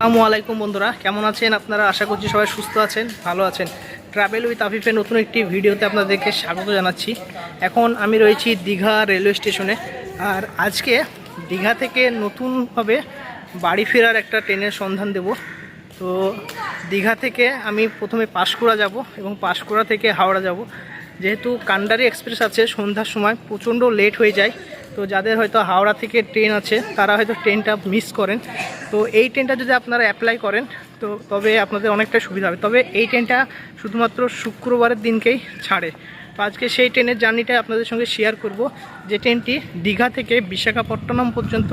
আসসালামু আলাইকুম বন্ধুরা, কেমন আছেন আপনারা? আশা করছি সবাই সুস্থ আছেন, ভালো আছেন। ট্রাভেল উইথ আফিফের নতুন একটি ভিডিওতে আপনাদেরকে স্বাগত জানাচ্ছি। এখন আমি রয়েছি দীঘা রেলওয়ে স্টেশনে। আর আজকে দীঘা থেকে নতুনভাবে বাড়ি ফেরার একটা ট্রেনের সন্ধান দেব। তো দীঘা থেকে আমি প্রথমে পাঁশকুড়া যাব এবং পাঁশকুড়া থেকে হাওড়া যাব। যেহেতু কান্ডারি এক্সপ্রেস আছে, সন্ধ্যার সময় প্রচণ্ড লেট হয়ে যায়। তো যাদের হয়তো হাওড়া থেকে ট্রেন আছে, তারা হয়তো ট্রেনটা মিস করেন। তো এই ট্রেনটা যদি আপনারা অ্যাপ্লাই করেন, তো তবে আপনাদের অনেকটা সুবিধা হবে। তবে এই ট্রেনটা শুধুমাত্র শুক্রবারের দিনকেই ছাড়ে। তো আজকে সেই ট্রেনের জার্নিটা আপনাদের সঙ্গে শেয়ার করব, যে ট্রেনটি দীঘা থেকে বিশাখাপট্টনম পর্যন্ত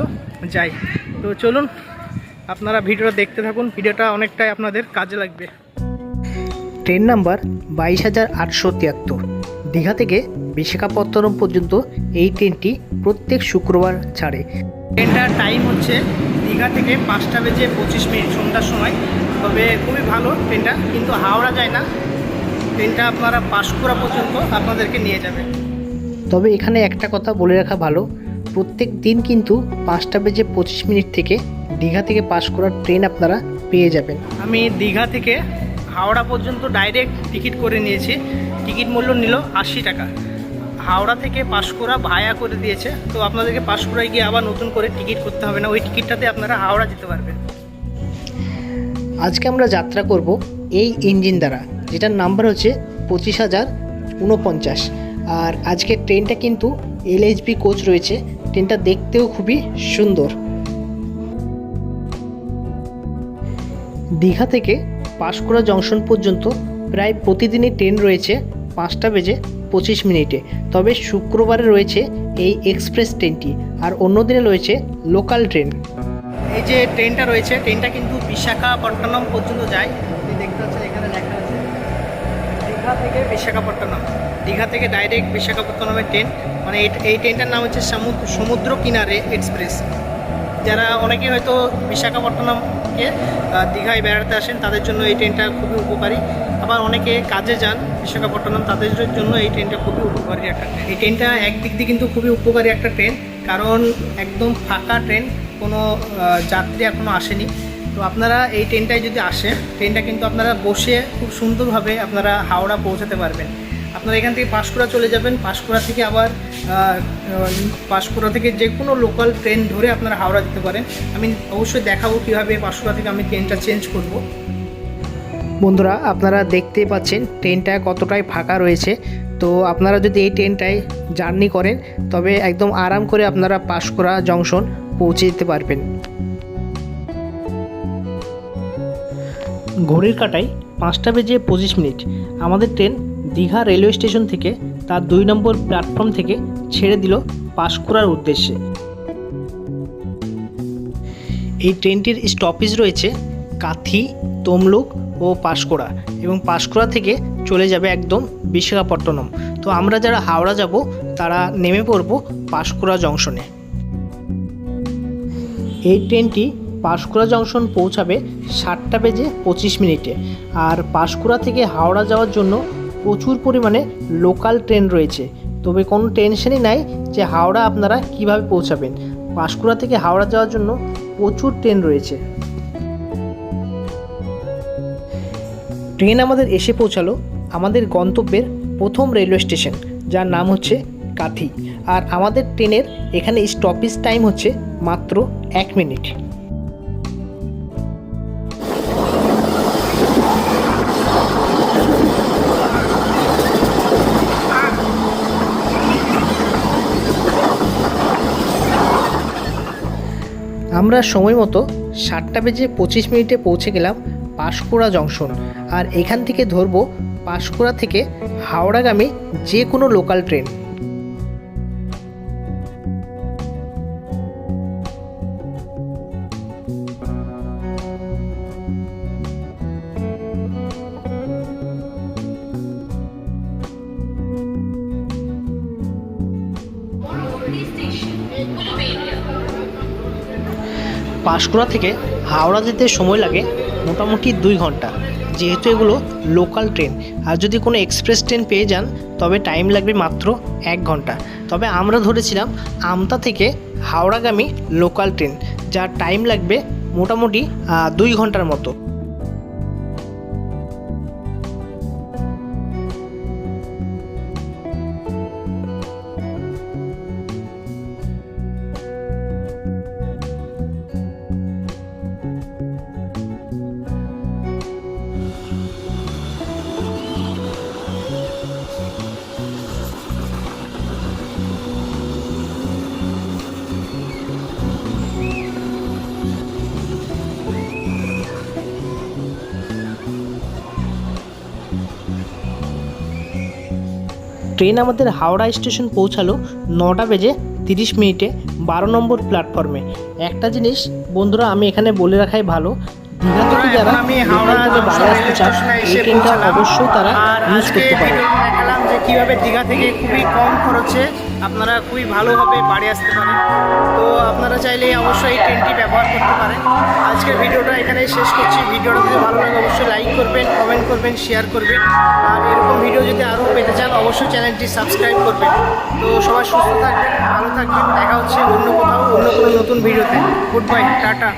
যায়। তো চলুন, আপনারা ভিডিওটা দেখতে থাকুন, ভিডিওটা অনেকটাই আপনাদের কাজে লাগবে। ট্রেন নাম্বার বাইশ হাজার আটশো তিয়াত্তর। দীঘা থেকে বিশাখাপত্তনম পর্যন্ত এই ট্রেনটি প্রত্যেক শুক্রবার ছাড়ে। ট্রেনটার টাইম হচ্ছে দীঘা থেকে পাঁচটা বেজে পঁচিশ মিনিট সন্ধ্যার সময়। তবে খুবই ভালো ট্রেনটা কিন্তু হাওড়া যায় না। ট্রেনটা আপনারা পাঁশকুড়া পর্যন্ত আপনাদেরকে নিয়ে যাবে। তবে এখানে একটা কথা বলে রাখা ভালো প্রত্যেক দিন কিন্তু পাঁচটা বেজে পঁচিশ মিনিট থেকে দীঘা থেকে পাঁশকুড়ার ট্রেন আপনারা পেয়ে যাবেন। আমি দীঘা থেকে হাওড়া পর্যন্ত ডাইরেক্ট টিকিট করে নিয়েছি। টিকিট মূল্য নিল আশি টাকা। হাওড়া থেকে পাঁশকুড়া ভায়া করে দিয়েছে। তো আপনাদেরকে পাঁশকুড়ায় গিয়ে আবার নতুন করে টিকিট করতে হবে না। ওই টিকিটটাতে আপনারা হাওড়া যেতে পারবেন। আজকে আমরা যাত্রা করব এই ইঞ্জিন দ্বারা। যেটার নাম্বার হচ্ছে পঁচিশ হাজার উনপঞ্চাশ আর আজকে ট্রেনটা কিন্তু এলএইচবি কোচ রয়েছে। ট্রেনটা দেখতেও খুবই সুন্দর। দীঘা থেকে পাঁশকুড়া জংশন পর্যন্ত প্রায় প্রতিদিনই ট্রেন রয়েছে পাঁচটা বেজে পঁচিশ মিনিটে। তবে শুক্রবারে রয়েছে এই এক্সপ্রেস ট্রেনটি আর অন্য দিনে রয়েছে লোকাল ট্রেন। এই যে ট্রেনটা রয়েছে, ট্রেনটা কিন্তু বিশাখাপট্টনম পর্যন্ত যায়। দেখতে পাচ্ছেন, এখানে লেখা আছে দীঘা থেকে বিশাখাপট্টনম। দীঘা থেকে ডাইরেক্ট বিশাখাপট্টনমের ট্রেন। মানে এই ট্রেনটার নাম হচ্ছে সমুদ্র কিনারে এক্সপ্রেস। যারা অনেকে হয়তো বিশাখাপট্টনমকে দীঘায় বেড়াতে আসেন, তাদের জন্য এই ট্রেনটা খুবই উপকারী। আবার অনেকে কাজে যান বিশাখাপট্টনম, তাদের জন্য এই ট্রেনটা খুবই উপকারী একটা ট্রেন। এই ট্রেনটা একদিক দিয়ে কিন্তু খুবই উপকারী একটা ট্রেন, কারণ একদম ফাঁকা ট্রেন, কোনো যাত্রী এখনও আসেনি। তো আপনারা এই ট্রেনটায় যদি আসে ট্রেনটা কিন্তু আপনারা বসে খুব সুন্দরভাবে আপনারা হাওড়া পৌঁছাতে পারবেন। আপনারা এখান থেকে পাঁশকুড়া চলে যাবেন। পাঁশকুড়া থেকে আবার পাঁশকুড়া থেকে যে কোনো লোকাল ট্রেন ধরে আপনারা হাওড়া যেতে পারেন। আমি অবশ্যই দেখাবো কীভাবে পাঁশকুড়া থেকে আমি ট্রেনটা চেঞ্জ করব। বন্ধুরা আপনারা দেখতেই পাচ্ছেন ট্রেনটা কতটাই ফাঁকা রয়েছে। তো আপনারা যদি এই ট্রেনটায় জার্নি করেন তবে একদম আরাম করে আপনারা পাঁশকুড়া জংশন পৌঁছে যেতে পারবেন। ঘড়ির কাটায় পাঁচটা বেজে পঁচিশ মিনিট। আমাদের ট্রেন দীঘা রেলওয়ে স্টেশন থেকে তার দুই নম্বর প্ল্যাটফর্ম থেকে ছেড়ে দিল পাঁশকুড়ার উদ্দেশ্যে। এই ট্রেনটির স্টপেজ রয়েছে কাথি, তমলুক ও পাঁশকুড়া এবং পাঁশকুড়া থেকে চলে যাবে একদম বিশাখাপট্টনম। তো আমরা যারা হাওড়া যাব, তারা নেমে পড়ব পাঁশকুড়া জংশনে। এই ট্রেনটি পাঁশকুড়া জংশন পৌঁছাবে সাতটা বেজে পঁচিশ মিনিটে। আর পাঁশকুড়া থেকে হাওড়া যাওয়ার জন্য প্রচুর পরিমাণে লোকাল ট্রেন রয়েছে। তবে কোনো টেনশনই নাই যে হাওড়া আপনারা কীভাবে পৌঁছাবেন। পাঁশকুড়া থেকে হাওড়া যাওয়ার জন্য প্রচুর ট্রেন রয়েছে। ট্রেন আমাদের এসে পৌঁছালো আমাদের গন্তব্যের প্রথম রেলওয়ে স্টেশন যার নাম হচ্ছে কাথি। আর আমাদের ট্রেনের এখানে স্টপেজ টাইম হচ্ছে মাত্র এক মিনিট আমরা সময় মতো সাতটা বেজে পঁচিশ মিনিটে পৌঁছে গেলাম পাঁশকুড়া জংশন। আর এখান থেকে ধরবো পাঁশকুড়া থেকে হাওড়াগামী যে কোনো লোকাল ট্রেন। পাঁশকুড়া থেকে হাওড়া যেতে সময় লাগে মোটামুটি দুই ঘণ্টা। যেহেতু এগুলো লোকাল ট্রেন আর যদি কোনো এক্সপ্রেস ট্রেন পেয়ে যান, তবে টাইম লাগবে মাত্র এক ঘণ্টা। তবে আমরা ধরেছিলাম আমতা থেকে হাওড়াগামী লোকাল ট্রেন যার টাইম লাগবে মোটামুটি দুই ঘণ্টার মতো। ট্রেন আমাদের হাওড়া স্টেশন পৌঁছালো নটা বেজে তিরিশ মিনিটে বারো নম্বর প্ল্যাটফর্মে একটা জিনিস বন্ধুরা আমি এখানে বলে রাখাই ভালো দীঘা থেকে যারা আমি হাওড়া বাইরে আসতে চান এই ট্রেনটা অবশ্যই তারা ইউজ করতে পারে কীভাবে দীঘা থেকে খুবই কম খরচে আপনারা খুবই ভালোভাবে বাড়ি আসতে পারেন। তো আপনারা চাইলে অবশ্যই এই ট্রেনটি ব্যবহার করতে পারেন। আজকের ভিডিওটা এখানেই শেষ করছি। ভিডিওটা যদি ভালো লাগে অবশ্যই লাইক করবেন, কমেন্ট করবেন, শেয়ার করবেন। আর এরকম ভিডিও যদি আরও পেতে চান, অবশ্যই চ্যানেলটি সাবস্ক্রাইব করবেন। তো সবাই সুস্থ থাকবেন, ভালো থাকবেন। দেখা হচ্ছে অন্য কোথাও, অন্য কোনো নতুন ভিডিওতে। Good bye tata.